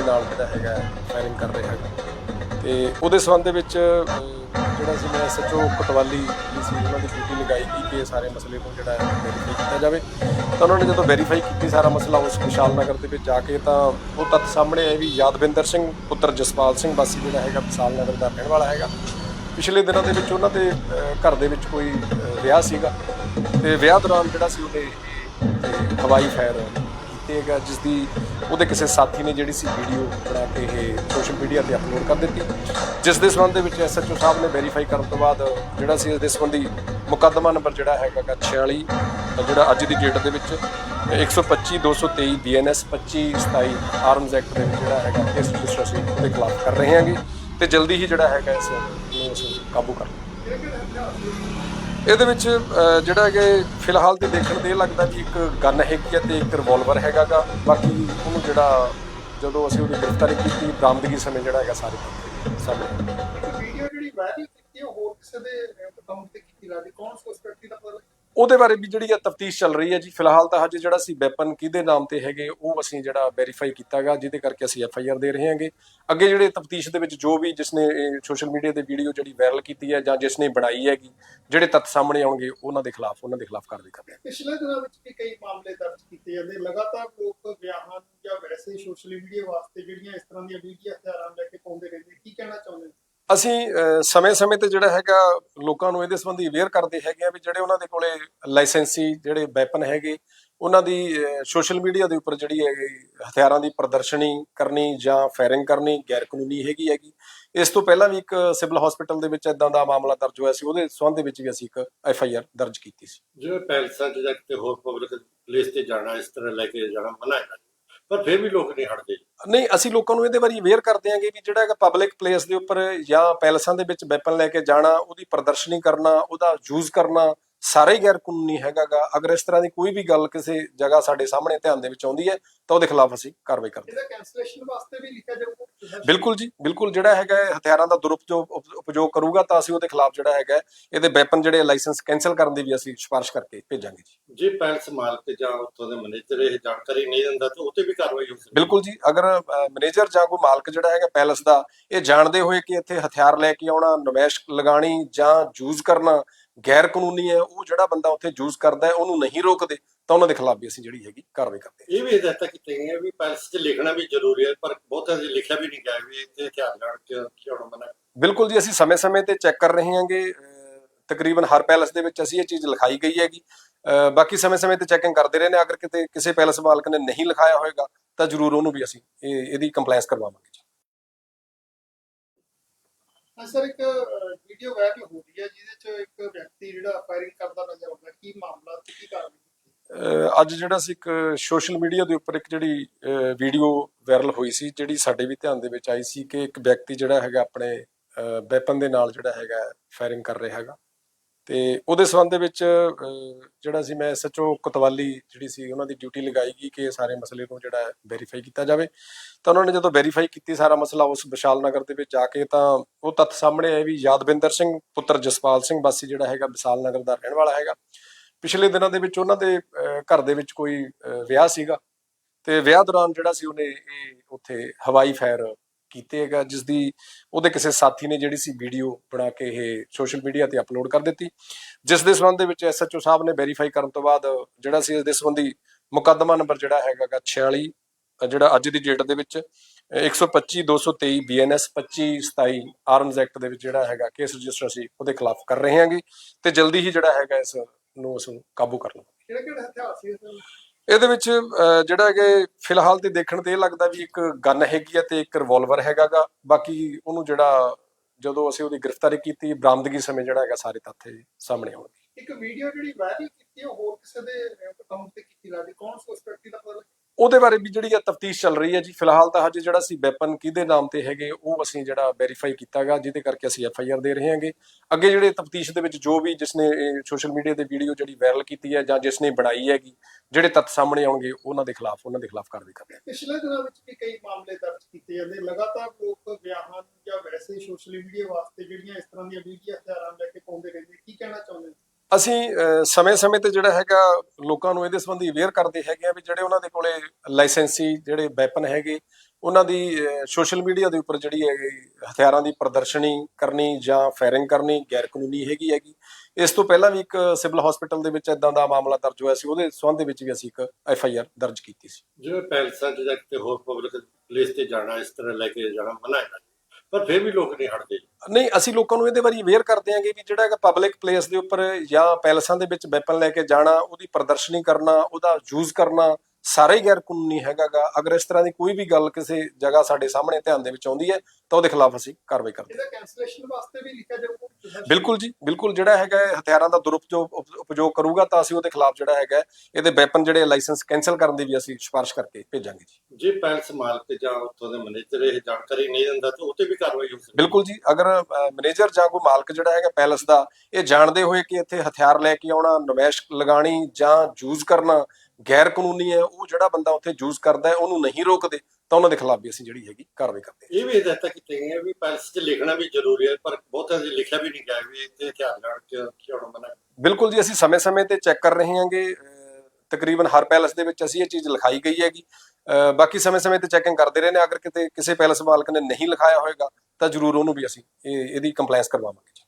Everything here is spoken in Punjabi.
ਦੇ ਨਾਲ ਜਿਹੜਾ ਹੈਗਾ ਫਾਇਰਿੰਗ ਕਰ ਰਿਹਾ ਹੈਗਾ। ਤੇ ਉਹਦੇ ਸੰਬੰਧ ਦੇ ਵਿੱਚ ਜਿਹੜਾ ਸੀ ਮੈਂ ਸੱਚੋ ਪਟਵਾਲੀ ਦੀ ਸੀ, ਉਹਨਾਂ ਦੀ ਡਿਊਟੀ ਲਗਾਈ ਗਈ ਕਿ ਸਾਰੇ ਮਸਲੇ ਨੂੰ ਜਿਹੜਾ ਹੈ ਵੈਰੀਫਾਈ ਕੀਤਾ ਜਾਵੇ। ਤਾਂ ਉਹਨਾਂ ਨੇ ਜਦੋਂ ਵੈਰੀਫਾਈ ਕੀਤੀ ਸਾਰਾ ਮਸਲਾ ਉਸ ਵਿਸ਼ਾਲ ਨਗਰ ਦੇ ਵਿੱਚ ਜਾ ਕੇ, ਤਾਂ ਉਹ ਤੱਥ ਸਾਹਮਣੇ ਆਏ ਵੀ ਯਾਦਵਿੰਦਰ ਸਿੰਘ, ਪੁੱਤਰ ਜਸਪਾਲ ਸਿੰਘ ਵਾਸੀ ਜਿਹੜਾ ਹੈਗਾ ਵਿਸ਼ਾਲ ਨਗਰ ਦਾ ਰਹਿਣ ਵਾਲਾ ਹੈਗਾ। ਪਿਛਲੇ ਦਿਨਾਂ ਦੇ ਵਿੱਚ ਉਹਨਾਂ ਦੇ ਘਰ ਦੇ ਵਿੱਚ ਕੋਈ ਵਿਆਹ ਸੀਗਾ। ਤੇ ਵਿਆਹ ਦੌਰਾਨ ਜਿਹੜਾ ਸੀ ਉਹਨੇ ਹਵਾਈ ਫਾਇਰ ਕੀਤੇ ਹੈਗਾ ਜਿਸ ਦੀ ਉਹਦੇ ਕਿਸੇ ਸਾਥੀ ਨੇ ਜਿਹੜੀ ਸੀ ਵੀਡੀਓ ਬਣਾ ਕੇ ਇਹ ਸੋਸ਼ਲ ਮੀਡੀਆ ਤੇ ਅਪਲੋਡ ਕਰ ਦਿੱਤੀ। ਜਿਸ ਦੇ ਸੰਬੰਧ ਦੇ ਵਿੱਚ ਐਸਐਚਓ ਸਾਹਿਬ ਨੇ ਵੈਰੀਫਾਈ ਕਰਨ ਤੋਂ ਬਾਅਦ ਜਿਹੜਾ ਸੀ ਇਸ ਦੇ ਸੰਬੰਧੀ ਮੁਕੱਦਮਾ ਨੰਬਰ ਜਿਹੜਾ ਹੈਗਾ ਗਾ 46 ਜਿਹੜਾ ਅੱਜ ਦੀ ਡੇਟ ਦੇ ਵਿੱਚ 125 223 ਬੀਐਨਐਸ 25 27 ਆਰਮਜ਼ ਐਕਟ ਦੇ ਵਿੱਚ ਜਿਹੜਾ ਹੈਗਾ ਇਸ ਰਜਿਸਟਰ ਅਸੀਂ ਉਹਦੇ ਖਿਲਾਫ ਕਰ ਰਹੇ ਹਾਂਗੇ। ਤੇ ਜਲਦੀ ਹੀ ਜਿਹੜਾ ਹੈਗਾ ਇਸ ਨੂੰ ਅਸੀਂ ਕਾਬੂ ਕਰ ਇਹਦੇ ਵਿੱਚ ਜਿਹੜਾ ਕਿ ਫਿਲਹਾਲ ਤੇ ਦੇਖਣ ਤੇ ਲੱਗਦਾ ਵੀ ਇੱਕ ਗਨ ਹੈਗੀ ਹੈ ਤੇ ਇੱਕ ਰਿਵਾਲਵਰ ਹੈਗਾਗਾ। ਬਾਕੀ ਉਹਨੂੰ ਜਿਹੜਾ ਜਦੋਂ ਅਸੀਂ ਉਹਦੀ ਗ੍ਰਿਫਤਾਰੀ ਕੀਤੀ, ਬਰਾਮਦਗੀ ਸਮੇਂ ਜਿਹੜਾ ਹੈਗਾ ਸਾਰੇ ਸਾਹਮਣੇ ਵੀਡੀਓ ਜਿਹੜੀ ਵਾਇਰਲ ਕੀਤੀ ਉਹ ਹੋਰ ਕਿਸੇ ਦੇ ਅਕਾਊਂਟ ਤੇ ਕੀਤੀ ਲੱਗਦੀ ਕੌਣ ਸਸਪੈਕਟ ਦਾ ਪਤਾ ਉਹਦੇ ਬਾਰੇ ਵੀ ਜਿਹੜੀ ਆ ਤਫਤੀਸ਼ ਚੱਲ ਰਹੀ ਹੈ ਜੀ। ਫਿਲਹਾਲ ਤਾਂ ਹਜੇ ਜਿਹੜਾ ਸੀ ਵੈਪਨ ਕਿਹਦੇ ਨਾਮ ਤੇ ਹੈਗੇ, ਉਹ ਅਸੀਂ ਜਿਹੜਾ ਵੈਰੀਫਾਈ ਕੀਤਾਗਾ, ਜਿਹਦੇ ਕਰਕੇ ਅਸੀਂ ਐਫ ਆਈ ਆਰ ਦੇ ਰਹੇ ਹਾਂਗੇ। ਅੱਗੇ ਜਿਹੜੇ ਤਫਤੀਸ਼ ਦੇ ਵਿੱਚ ਜੋ ਵੀ ਜਿਸਨੇ ਸੋਸ਼ਲ ਮੀਡੀਆ ਤੇ ਵੀਡੀਓ ਜਿਹੜੀ ਵਾਇਰਲ ਕੀਤੀ ਹੈ ਜਾਂ ਜਿਸਨੇ ਬਣਾਈ ਹੈਗੀ, ਜਿਹੜੇ ਤੱਥ ਸਾਹਮਣੇ ਆਉਣਗੇ, ਉਹਨਾਂ ਦੇ ਖਿਲਾਫ, ਉਹਨਾਂ ਦੇ ਖਿਲਾਫ ਕਾਰਵਾਈ ਕਰਾਂਗੇ ਪਿਛਲੇ ਦਿਨਾਂ ਵਿੱਚ ਵੀ ਕਈ ਮਾਮਲੇ ਦਰਜ ਕੀਤੇ ਜਾਂਦੇ। ਲਗਾਤਾਰ ਲੋਕ ਵਿਆਹਾਂ ਜਾਂ ਵੈਸੇ ਸੋਸ਼ਲ ਮੀਡੀਆ ਵਾਸਤੇ ਜਿਹੜੀਆਂ ਇਸ ਤਰ੍ਹਾਂ ਦੀਆਂ ਵੀਡੀਓ ਹਥਿਆਰਾਂ ਲੈ ਕੇ ਪਾਉਂਦੇ ਰਹਿੰਦੇ, ਕੀ ਕਹਿਣਾ ਅਸੀਂ ਸਮੇਂ-ਸਮੇਂ ਤੇ ਜਿਹੜਾ ਹੈਗਾ, ਲੋਕਾਂ ਨੂੰ ਇਹਦੇ ਸੰਬੰਧੀ ਅਵੇਅਰ ਕਰਦੇ ਹੈਗੇ ਆ ਵੀ ਜਿਹੜੇ ਉਹਨਾਂ ਦੇ ਕੋਲੇ ਲਾਇਸੈਂਸੀ ਜਿਹੜੇ ਵੈਪਨ ਹੈਗੇ, ਉਹਨਾਂ ਦੀ ਸੋਸ਼ਲ ਮੀਡੀਆ ਦੇ ਉੱਪਰ ਜਿਹੜੀ ਹੈ ਹਥਿਆਰਾਂ ਦੀ ਪ੍ਰਦਰਸ਼ਨੀ ਕਰਨੀ ਜਾਂ ਫਾਇਰਿੰਗ ਕਰਨੀ ਗੈਰ ਕਾਨੂੰਨੀ ਹੈਗੀ ਹੈਗੀ। ਇਸ ਤੋਂ ਪਹਿਲਾਂ ਵੀ ਇੱਕ ਸਿਵਲ ਹਸਪੀਟਲ ਦੇ ਵਿੱਚ ਇਦਾਂ ਦਾ ਮਾਮਲਾ ਦਰਜ ਹੋਇਆ ਸੀ, ਉਹਦੇ ਸੰਬੰਧ ਦੇ ਵਿੱਚ ਵੀ ਅਸੀਂ ਇੱਕ ਐਫ ਆਈ ਆਰ ਦਰਜ ਕੀਤੀ ਸੀ। ਜਿਵੇਂ ਪੈਲਸਾਂ 'ਚ ਜਾਂ ਕਿਤੇ ਹੋਰ ਪਬਲਿਕ ਪਲੇਸ ਤੇ ਜਾਣਾ, ਇਸ ਤਰ੍ਹਾਂ ਲੈ ਕੇ ਜਾਣਾ ਮਨਾ ਪਰ ਫਿਰ ਵੀ ਲੋਕ ਨਹੀਂ ਹਟਦੇ। ਨਹੀਂ, ਅਸੀਂ ਲੋਕਾਂ ਨੂੰ ਇਹਦੇ ਬਾਰੇ ਅਵੇਅਰ ਕਰਦੇ ਆਂਗੇ ਵੀ ਜਿਹੜਾ ਹੈਗਾ ਪਬਲਿਕ ਪਲੇਸ ਦੇ ਉੱਪਰ ਜਾਂ ਪੈਲਸਾਂ ਦੇ ਵਿੱਚ ਵੈਪਨ ਲੈ ਕੇ ਜਾਣਾ, ਉਹਦੀ ਪ੍ਰਦਰਸ਼ਨੀ ਕਰਨਾ, ਉਹਦਾ ਯੂਜ਼ ਕਰਨਾ ਸਾਰਾ ਹੀ ਗੈਰ ਕਾਨੂੰਨੀ ਹੈਗਾਗਾ। ਅਗਰ ਇਸ ਤਰ੍ਹਾਂ ਦੀ ਕੋਈ ਵੀ ਗੱਲ ਕਿਸੇ ਜਗ੍ਹਾ ਸਾਡੇ ਸਾਹਮਣੇ ਧਿਆਨ ਦੇ ਵਿੱਚ ਆਉਂਦੀ ਹੈ ਤਾਂ ਉਹਦੇ ਖਿਲਾਫ ਅਸੀਂ ਕਾਰਵਾਈ ਕਰਦੇ ਹਾਂ। ਇਹਦਾ ਕੈਂਸਲੇਸ਼ਨ ਵਾਸਤੇ ਵੀ ਲਿਖਿਆ ਜਾਊਗਾ। ਬਿਲਕੁਲ ਜੀ ਬਿਲਕੁਲ ਜਿਹੜਾ ਹੈਗਾ ਹੈ, ਹਥਿਆਰਾਂ ਦਾ ਦੁਰਉਪਯੋਗ ਉਪ- ਉਪਯੋਗ ਕਰੂਗਾ ਤਾਂ ਅਸੀਂ ਉਹਦੇ ਖਿਲਾਫ ਜਿਹੜਾ ਹੈਗਾ ਇਹਦੇ ਵੈਪਨ ਜਿਹੜੇ ਲਾਇਸੈਂਸ ਕੈਨਸਲ ਕਰਨ ਦੀ ਵੀ ਅਸੀਂ ਸਿਫਾਰਿਸ਼ ਕਰਕੇ ਭੇਜਾਂਗੇ ਜੀ। ਜੇ ਪੈਲਸ ਮਾਲਕ ਜਾਂ ਉੱਥੋਂ ਦੇ ਮੈਨੇਜਰ ਇਹ ਜਾਣਕਾਰੀ ਨਹੀਂ ਦਿੰਦਾ ਤਾਂ ਉੱਤੇ ਵੀ ਕਾਰਵਾਈ ਹੋ ਸਕਦੀ ਬਿਲਕੁਲ ਜੀ ਅਗਰ ਮੈਨੇਜਰ ਜਾਂ ਕੋਈ ਮਾਲਕ ਜਿਹੜਾ ਹੈਗਾ ਪੈਲਸ ਦਾ ਇਹ ਜਾਣਦੇ ਹੋਏ ਕਿ ਇੱਥੇ ਹਥਿਆਰ ਲੈ ਕੇ ਆਉਣਾ ਨਮੈਸ਼ ਲਗਾਣੀ ਜਾਂ ਯੂਜ਼ ਕਰਨਾ ਗੈਰ ਕਾਨੂੰਨੀ ਹੈ ਉਹ ਜਿਹੜਾ ਬੰਦਾ ਉੱਥੇ ਯੂਜ਼ ਕਰਦਾ ਹੈ ਉਹਨੂੰ ਨਹੀਂ ਰੋਕਦੇ ਤਾਂ ਉਹਨਾਂ ਦੇ ਖਿਲਾਫ ਵੀ ਅਸੀਂ ਜਿਹੜੀ ਹੈਗੀ ਕਾਰਵਾਈ ਕਰਦੇ ਹਾਂ। ਇਹ ਵੀ ਹਦਾਇਤਾਂ ਕੀਤੀਆਂ ਗਈਆਂ ਵੀ ਪੈਲਸ 'ਚ ਲਿਖਣਾ ਵੀ ਜ਼ਰੂਰੀ ਹੈ ਪਰ ਬਹੁਤਾਂ 'ਚ ਲਿਖਿਆ ਵੀ ਨਹੀਂ ਗਿਆ ਵੀ ਇੱਥੇ ਹਥਿਆਰ ਲੈਣ ਕਿ ਕਿਉਂ ਮਨਾ। ਬਿਲਕੁਲ ਜੀ ਅਸੀਂ ਸਮੇਂ-ਸਮੇਂ ਤੇ ਚੈੱਕ ਕਰ ਰਹੇ ਹਾਂਗੇ ਤਕਰੀਬਨ ਹਰ ਪੈਲਸ ਦੇ ਵਿੱਚ ਅਸੀਂ ਇਹ ਚੀਜ਼ ਲਿਖਾਈ ਗਈ ਹੈਗੀ। ਬਾਕੀ ਸਮੇਂ-ਸਮੇਂ ਤੇ ਚੈਕਿੰਗ ਕਰਦੇ ਰਹੇ ਨੇ ਅਗਰ ਕਿਤੇ ਕਿਸੇ ਪੈਲਸ ਮਾਲਕ ਨੇ ਨਹੀਂ ਲਿਖਾਇਆ ਹੋਏਗਾ ਤਾਂ ਜ਼ਰੂਰ ਉਹਨੂੰ ਵੀ ਅਸੀਂ ਇਹ ਇਹਦੀ ਕੰਪਲਾਈਂਸ ਕਰਵਾਵਾਂਗੇ। ਸਰ ਇੱਕ ਵੀਡੀਓ ਵਾਇਰਲ ਹੋ ਰਹੀ ਹੈ, ਜਿਹਦੇ ਚ ਇੱਕ ਵਿਅਕਤੀ ਜਿਹੜਾ ਫਾਇਰਿੰਗ ਕਰਦਾ ਨਜ਼ਰ ਆਉਂਦਾ ਕੀ ਮਾਮਲਾ ਤੇ ਕੀ ਕਾਰਨ ਅੱਜ ਜਿਹੜਾ ਸੀ ਇੱਕ ਸੋਸ਼ਲ ਮੀਡੀਆ ਦੇ ਉੱਪਰ ਇੱਕ ਜਿਹੜੀ ਵੀਡੀਓ ਵਾਇਰਲ ਹੋਈ ਸੀ, ਜਿਹੜੀ ਸਾਡੇ ਵੀ ਧਿਆਨ ਦੇ ਵਿੱਚ ਆਈ ਸੀ ਕਿ ਇੱਕ ਵਿਅਕਤੀ ਜਿਹੜਾ ਹੈਗਾ ਆਪਣੇ ਵੈਪਨ ਦੇ ਨਾਲ ਜਿਹੜਾ ਹੈਗਾ ਫਾਇਰਿੰਗ ਕਰ ਰਿਹਾ ਹੈਗਾ। ਤੇ ਉਹਦੇ ਸੰਬੰਧ ਦੇ ਵਿੱਚ ਜਿਹੜਾ ਸੀ ਮੈਂ ਸੱਚੋ ਕੋਤਵਾਲੀ ਜਿਹੜੀ ਸੀ ਉਹਨਾਂ ਦੀ ਡਿਊਟੀ ਲਗਾਈ ਗਈ ਕਿ ਸਾਰੇ ਮਸਲੇ ਨੂੰ ਜਿਹੜਾ ਵੈਰੀਫਾਈ ਕੀਤਾ ਜਾਵੇ। ਤਾਂ ਉਹਨਾਂ ਨੇ ਜਦੋਂ ਵੈਰੀਫਾਈ ਕੀਤੀ ਸਾਰਾ ਮਸਲਾ ਉਸ ਵਿਸ਼ਾਲ ਨਗਰ ਦੇ ਵਿੱਚ ਜਾ ਕੇ ਤਾਂ ਉਹ ਤੱਥ ਸਾਹਮਣੇ ਆਏ ਵੀ ਯਾਦਵਿੰਦਰ ਸਿੰਘ, ਪੁੱਤਰ ਜਸਪਾਲ ਸਿੰਘ ਬਾਸੀ ਜਿਹੜਾ ਹੈਗਾ ਵਿਸ਼ਾਲ ਨਗਰ ਦਾ ਰਹਿਣ ਵਾਲਾ ਹੈਗਾ। ਪਿਛਲੇ ਦਿਨਾਂ ਦੇ ਵਿੱਚ ਉਹਨਾਂ ਦੇ ਘਰ ਦੇ ਵਿੱਚ ਕੋਈ ਵਿਆਹ ਸੀਗਾ। ਤੇ ਵਿਆਹ ਦੌਰਾਨ ਜਿਹੜਾ ਸੀ ਉਹਨੇ ਇਹ ਉੱਥੇ ਹਵਾਈ ਫਾਇਰ ਕੀਤੇ ਹੈਗਾ ਜਿਸ ਦੀ ਉਹਦੇ ਕਿਸੇ ਸਾਥੀ ਨੇ ਜਿਹੜੀ ਸੀ ਵੀਡੀਓ ਬਣਾ ਕੇ ਇਹ ਸੋਸ਼ਲ ਮੀਡੀਆ ਤੇ ਅਪਲੋਡ ਕਰ ਦਿੱਤੀ। ਜਿਸ ਦੇ ਸੰਬੰਧ ਦੇ ਵਿੱਚ ਐਸਐਚਓ ਸਾਹਿਬ ਨੇ ਵੈਰੀਫਾਈ ਕਰਨ ਤੋਂ ਬਾਅਦ ਜਿਹੜਾ ਸੀ ਇਸ ਦੇ ਸੰਬੰਧੀ ਮੁਕੱਦਮਾ ਨੰਬਰ ਜਿਹੜਾ ਹੈਗਾ ਗਾ 46 ਜਿਹੜਾ ਅੱਜ ਦੀ ਡੇਟ ਦੇ ਵਿੱਚ 125 223 ਬੀਐਨਐਸ 25 27 ਆਰਮਜ਼ ਐਕਟ ਦੇ ਵਿੱਚ ਜਿਹੜਾ ਹੈਗਾ ਕੇਸ ਰਜਿਸਟਰ ਅਸੀਂ ਉਹਦੇ ਖਿਲਾਫ ਕਰ ਰਹੇ ਹਾਂਗੇ। ਤੇ ਜਲਦੀ ਹੀ ਜਿਹੜਾ ਹੈਗਾ ਇਸ ਨੂੰ ਅਸੀਂ ਕਾਬੂ ਕਰ ਲਵਾਂਗੇ। ਕਿਹੜੇ ਕਿਹੜੇ ਹਥਿਆਰ ਸੀ ਇਹਦੇ ਵਿੱਚ ਜਿਹੜਾ ਕਿ ਫਿਲਹਾਲ ਤੇ ਦੇਖਣ ਤੇ ਇਹ ਲੱਗਦਾ ਵੀ ਇੱਕ ਗਨ ਹੈਗੀ ਆ ਤੇ ਇੱਕ ਰਿਵਾਲਵਰ ਹੈਗਾਗਾ। ਬਾਕੀ ਉਹਨੂੰ ਜਿਹੜਾ ਜਦੋਂ ਅਸੀਂ ਉਹਦੀ ਗ੍ਰਿਫਤਾਰੀ ਕੀਤੀ, ਬਰਾਮਦਗੀ ਸਮੇਂ ਜਿਹੜਾ ਹੈਗਾ ਸਾਰੇ ਤੱਥ ਸਾਹਮਣੇ ਆਉਣਗੇ। ਇੱਕ ਵੀਡੀਓ ਜਿਹੜੀ ਵਾਇਰਲ ਕੀਤੀ ਉਹ ਹੋਰ ਕਿਸੇ ਦੇ ਅਕਾਊਂਟ ਤੇ ਕੀਤੀ ਲੱਗਦੀ ਕੌਣ ਸਸਪੈਕਟ ਦਾ ਪਤਾ ਉਹਦੇ ਬਾਰੇ ਵੀ ਜਿਹੜੀ ਆ ਤਫਤੀਸ਼ ਚੱਲ ਰਹੀ ਹੈ ਜੀ। ਫਿਲਹਾਲ ਤਾਂ ਹਜੇ ਜਿਹੜਾ ਸੀ ਵੈਪਨ ਕਿਹਦੇ ਨਾਮ ਤੇ ਹੈਗੇ, ਉਹ ਅਸੀਂ ਜਿਹੜਾ ਵੈਰੀਫਾਈ ਕੀਤਾਗਾ, ਜਿਹਦੇ ਕਰਕੇ ਅਸੀਂ ਐਫ ਆਈ ਆਰ ਦੇ ਰਹੇ ਹਾਂਗੇ। ਅੱਗੇ ਜਿਹੜੇ ਤਫਤੀਸ਼ ਦੇ ਵਿੱਚ ਜੋ ਵੀ ਜਿਸਨੇ ਸੋਸ਼ਲ ਮੀਡੀਆ ਤੇ ਵੀਡੀਓ ਜਿਹੜੀ ਵਾਇਰਲ ਕੀਤੀ ਹੈ ਜਾਂ ਜਿਸਨੇ ਬਣਾਈ ਹੈਗੀ, ਜਿਹੜੇ ਤੱਥ ਸਾਹਮਣੇ ਆਉਣਗੇ, ਉਹਨਾਂ ਦੇ ਖਿਲਾਫ, ਉਹਨਾਂ ਦੇ ਖਿਲਾਫ ਕਾਰਵਾਈ ਕਰਾਂਗੇ ਪਿਛਲੇ ਦਿਨਾਂ ਵਿੱਚ ਵੀ ਕਈ ਮਾਮਲੇ ਦਰਜ ਕੀਤੇ ਜਾਂਦੇ। ਲਗਾਤਾਰ ਲੋਕ ਵਿਆਹਾਂ ਜਾਂ ਵੈਸੇ ਸੋਸ਼ਲ ਮੀਡੀਆ ਵਾਸਤੇ ਜਿਹੜੀਆਂ ਇਸ ਤਰ੍ਹਾਂ ਦੀਆਂ ਵੀਡੀਓ ਹਥਿਆਰਾਂ ਲੈ ਕੇ ਪਾਉਂਦੇ ਰਹਿੰਦੇ, ਕੀ ਕਹਿਣਾ ਚਾਹੁੰਦੇ ਅਸੀਂ ਸਮੇਂ-ਸਮੇਂ ਤੇ ਜਿਹੜਾ ਹੈਗਾ ਲੋਕਾਂ ਨੂੰ ਇਹਦੇ ਸੰਬੰਧੀ ਅਵੇਅਰ ਕਰਦੇ ਹੈਗੇ ਆ ਵੀ ਜਿਹੜੇ ਉਹਨਾਂ ਦੇ ਕੋਲੇ ਲਾਇਸੈਂਸੀ ਜਿਹੜੇ ਵੈਪਨ ਹੈਗੇ, ਉਹਨਾਂ ਦੀ ਸੋਸ਼ਲ ਮੀਡੀਆ ਦੇ ਉੱਪਰ ਜਿਹੜੀ ਹੈ ਹਥਿਆਰਾਂ ਦੀ ਪ੍ਰਦਰਸ਼ਨੀ ਕਰਨੀ ਜਾਂ ਫਾਇਰਿੰਗ ਕਰਨੀ ਗੈਰ ਕਾਨੂੰਨੀ ਹੈਗੀ ਹੈਗੀ। ਇਸ ਤੋਂ ਪਹਿਲਾਂ ਵੀ ਇੱਕ ਸਿਵਲ ਹਸਪੀਟਲ ਦੇ ਵਿੱਚ ਇਦਾਂ ਦਾ ਮਾਮਲਾ ਦਰਜ ਹੋਇਆ ਸੀ, ਉਹਦੇ ਸੰਬੰਧ ਦੇ ਵਿੱਚ ਵੀ ਅਸੀਂ ਇੱਕ ਐਫ ਆਈ ਆਰ ਦਰਜ ਕੀਤੀ ਸੀ। ਜਿਵੇਂ ਪੈਲਸਾਂ 'ਚ ਜਾਂ ਕਿਤੇ ਹੋਰ ਪਬਲਿਕ ਪਲੇਸ ਤੇ ਜਾਣਾ, ਇਸ ਤਰ੍ਹਾਂ ਲੈ ਕੇ ਜਾਣਾ ਮਨਾ ਪਰ ਫਿਰ ਵੀ ਲੋਕ ਨਹੀਂ ਹਟਦੇ। ਨਹੀਂ, ਅਸੀਂ ਲੋਕਾਂ ਨੂੰ ਇਹਦੇ ਬਾਰੇ ਅਵੇਅਰ ਕਰਦੇ ਆਂਗੇ ਵੀ ਜਿਹੜਾ ਹੈਗਾ ਪਬਲਿਕ ਪਲੇਸ ਦੇ ਉੱਪਰ ਜਾਂ ਪੈਲਸਾਂ ਦੇ ਵਿੱਚ ਵੈਪਨ ਲੈ ਕੇ ਜਾਣਾ, ਉਹਦੀ ਪ੍ਰਦਰਸ਼ਨੀ ਕਰਨਾ, ਉਹਦਾ ਯੂਜ਼ ਕਰਨਾ ਸਾਰਾ ਹੀ ਗੈਰ ਕਾਨੂੰਨੀ ਹੈਗਾਗਾ। ਅਗਰ ਇਸ ਤਰ੍ਹਾਂ ਦੀ ਕੋਈ ਵੀ ਗੱਲ ਕਿਸੇ ਜਗ੍ਹਾ ਸਾਡੇ ਸਾਹਮਣੇ ਧਿਆਨ ਦੇ ਵਿੱਚ ਆਉਂਦੀ ਹੈ ਤਾਂ ਉਹਦੇ ਖਿਲਾਫ ਅਸੀਂ ਕਾਰਵਾਈ ਕਰਦੇ ਹਾਂ। ਇਹਦਾ ਕੈਂਸਲੇਸ਼ਨ ਵਾਸਤੇ ਵੀ ਲਿਖਿਆ ਜਾਊਗਾ ਬਿਲਕੁਲ ਜੀ ਬਿਲਕੁਲ ਜਿਹੜਾ ਹੈਗਾ ਹੈ, ਹਥਿਆਰਾਂ ਦਾ ਦੁਰਉਪਯੋਗ ਉਪ- ਉਪਯੋਗ ਕਰੂਗਾ ਤਾਂ ਅਸੀਂ ਉਹਦੇ ਖਿਲਾਫ ਜਿਹੜਾ ਹੈਗਾ ਇਹਦੇ ਵੈਪਨ ਜਿਹੜੇ ਲਾਇਸੈਂਸ ਕੈਨਸਲ ਕਰਨ ਦੀ ਵੀ ਅਸੀਂ ਸਿਫਾਰਿਸ਼ ਕਰਕੇ ਭੇਜਾਂਗੇ ਜੀ। ਜੇ ਪੈਲਸ ਮਾਲਕ ਜਾਂ ਉੱਥੋਂ ਦੇ ਮੈਨੇਜਰ ਇਹ ਜਾਣਕਾਰੀ ਨਹੀਂ ਦਿੰਦਾ ਤਾਂ ਉੱਤੇ ਵੀ ਕਾਰਵਾਈ ਹੋ ਸਕਦੀ ਬਿਲਕੁਲ ਜੀ ਅਗਰ ਮੈਨੇਜਰ ਜਾਂ ਕੋਈ ਮਾਲਕ ਜਿਹੜਾ ਹੈਗਾ ਪੈਲਸ ਦਾ ਇਹ ਜਾਣਦੇ ਹੋਏ ਕਿ ਇੱਥੇ ਹਥਿਆਰ ਲੈ ਕੇ ਆਉਣਾ ਨਮੈਸ਼ ਲਗਾਣੀ ਜਾਂ ਯੂਜ਼ ਕਰਨਾ ਗੈਰ ਕਾਨੂੰਨੀ ਹੈ ਉਹ ਜਿਹੜਾ ਬੰਦਾ ਉੱਥੇ ਯੂਜ਼ ਕਰਦਾ ਹੈ ਉਹਨੂੰ ਨਹੀਂ ਰੋਕਦੇ ਤਾਂ ਉਹਨਾਂ ਦੇ ਖਿਲਾਫ ਵੀ ਅਸੀਂ ਜਿਹੜੀ ਹੈਗੀ ਕਾਰਵਾਈ ਕਰਦੇ ਹਾਂ। ਇਹ ਵੀ ਹਦਾਇਤਾਂ ਕੀਤੀਆਂ ਗਈਆਂ ਵੀ ਪੈਲਸ 'ਚ ਲਿਖਣਾ ਵੀ ਜ਼ਰੂਰੀ ਹੈ ਪਰ ਬਹੁਤਾਂ 'ਚ ਲਿਖਿਆ ਵੀ ਨਹੀਂ ਗਿਆ ਵੀ ਇੱਥੇ ਹਥਿਆਰ ਲੈਣ 'ਚ ਖਿਆਉਣਾ ਮਨਾ। ਬਿਲਕੁਲ ਜੀ ਅਸੀਂ ਸਮੇਂ-ਸਮੇਂ ਤੇ ਚੈੱਕ ਕਰ ਰਹੇ ਹਾਂਗੇ ਤਕਰੀਬਨ ਹਰ ਪੈਲਸ ਦੇ ਵਿੱਚ ਅਸੀਂ ਇਹ ਚੀਜ਼ ਲਿਖਾਈ ਗਈ ਹੈਗੀ। ਬਾਕੀ ਸਮੇਂ-ਸਮੇਂ ਤੇ ਚੈਕਿੰਗ ਕਰਦੇ ਰਹੇ ਨੇ ਅਗਰ ਕਿਤੇ ਕਿਸੇ ਪੈਲਸ ਮਾਲਕ ਨੇ ਨਹੀਂ ਲਿਖਾਇਆ ਹੋਏਗਾ ਤਾਂ ਜ਼ਰੂਰ ਉਹਨੂੰ ਵੀ ਅਸੀਂ ਇਹ ਇਹਦੀ ਕੰਪਲਾਈਂਸ ਕਰਵਾਵਾਂਗੇ